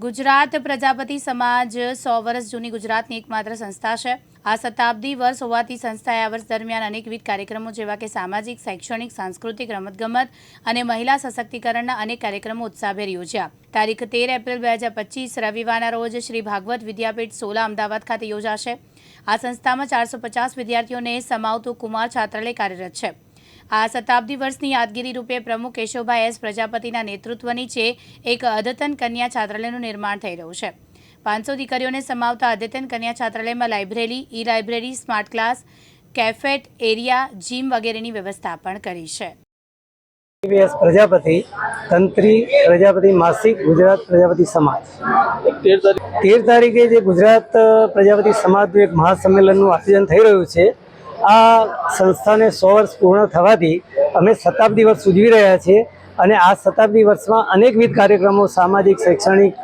ગુજરાત પ્રજાપતિ સમાજ સો વર્ષ જૂની ગુજરાતની એકમાત્ર સંસ્થા છે. આ શતાબ્દી વર્ષ હોવાથી સંસ્થાએ આ વર્ષ દરમિયાન અનેકવિધ કાર્યક્રમો જેવા કે સામાજિક, શૈક્ષણિક, સાંસ્કૃતિક, રમતગમત અને મહિલા સશક્તિકરણના અનેક કાર્યક્રમો ઉત્સાહભેર યોજ્યા. તારીખ તેર એપ્રિલ બે હજાર પચીસ, રવિવારના રોજ શ્રી ભાગવત વિદ્યાપીઠ સોલા અમદાવાદ ખાતે યોજાશે. આ સંસ્થામાં ચારસો પચાસ વિદ્યાર્થીઓને સમાવતું કુમાર છાત્રાલય કાર્યરત છે. આ શતાબ્દી વર્ષની યાદગીરી રૂપે પ્રમુખ કેશવભાઈ એસ પ્રજાપતિના નેતૃત્વ છે એક અદ્યતન કન્યા છાત્રાલયનું નિર્માણ થઈ રહ્યું છે. પાંચસો દીકરીઓને સમાવતા અદ્યતન કન્યા છાત્રાલયમાં library e library smart class, cafeteria, gym વગેરેની વ્યવસ્થા પણ કરી છે. એસ પ્રજાપતિ, તંત્રી પ્રજાપતિ, માસિક ગુજરાત પ્રજાપતિ સમાજ. તેર તારીખે જે ગુજરાત પ્રજાપતિ સમાજનું એક મહાસંમેલનનું આયોજન થઈ રહ્યું છે આ સંસ્થાને સો વર્ષ પૂર્ણ થવાથી અમે શતાબ્દી વર્ષ ઉજવી રહ્યા છીએ અને આ શતાબ્દી વર્ષમાં અનેકવિધ કાર્યક્રમો, સામાજિક, શૈક્ષણિક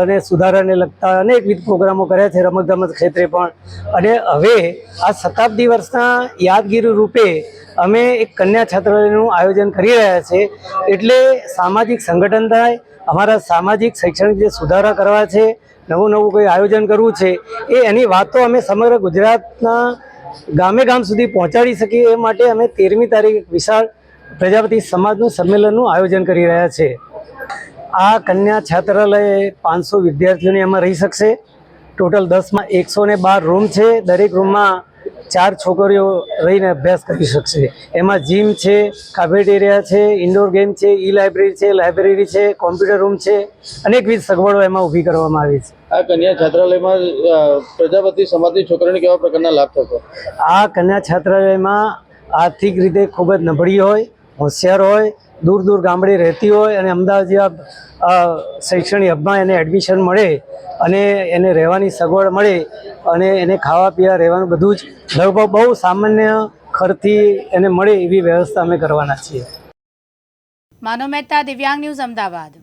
અને સુધારાને લગતા અનેકવિધ પ્રોગ્રામો કર્યા છે રમતગમત ક્ષેત્રે પણ. અને હવે આ શતાબ્દી વર્ષના યાદગીરી રૂપે અમે એક કન્યા છાત્રાલયનું આયોજન કરી રહ્યા છે. એટલે સામાજિક સંગઠન થાય, અમારા સામાજિક, શૈક્ષણિક જે સુધારા કરવા છે નવું નવું કોઈ આયોજન કરવું છે, એ એની વાતો અમે સમગ્ર ગુજરાતના ગામે ગામ સુધી પહોંચાડી શકીએ એ માટે અમે તેરમી તારીખ વિશાળ પ્રજાપતિ સમાજનું સંમેલનનું આયોજન કરી રહ્યા છે. આ કન્યા છાત્રાલય પાંચસો વિદ્યાર્થીઓની એમાં રહી શકશે. ટોટલ દસમાં એકસો ને બાર રૂમ છે. દરેક રૂમમાં ચાર છોકરીઓ રહીને અભ્યાસ કરી શકશે. એમાં જીમ છે કાફેટેરિયા છે ઇન્ડોર ગેમ છે ઈ લાઇબ્રેરી છે લાઇબ્રેરી છે કોમ્પ્યુટર રૂમ છે અનેકવિધ સગવડો એમાં ઊભી કરવામાં આવી છે. આ કન્યા છાત્રાલયમાં પ્રજાપતિ સમાજની છોકરીઓને કેવા પ્રકારના લાભ થતો આ કન્યા છાત્રાલયમાં આર્થિક રીતે ખૂબ જ નબળી હોય હોશિયાર હોય દૂર દૂર ગામડે રહેતી હોય અને અમદાવાદ જેવા શૈક્ષણિક હબમાં એને એડમિશન મળે અને એને રહેવાની સગવડ મળે અને એને ખાવા પીવા રહેવાનું બધું જ લગભગ બહુ સામાન્ય ખર્ચથી એને મળે એવી વ્યવસ્થા અમે કરવાના છીએ. માનવ મહેતા દિવ્યાંગ ન્યૂઝ અમદાવાદ.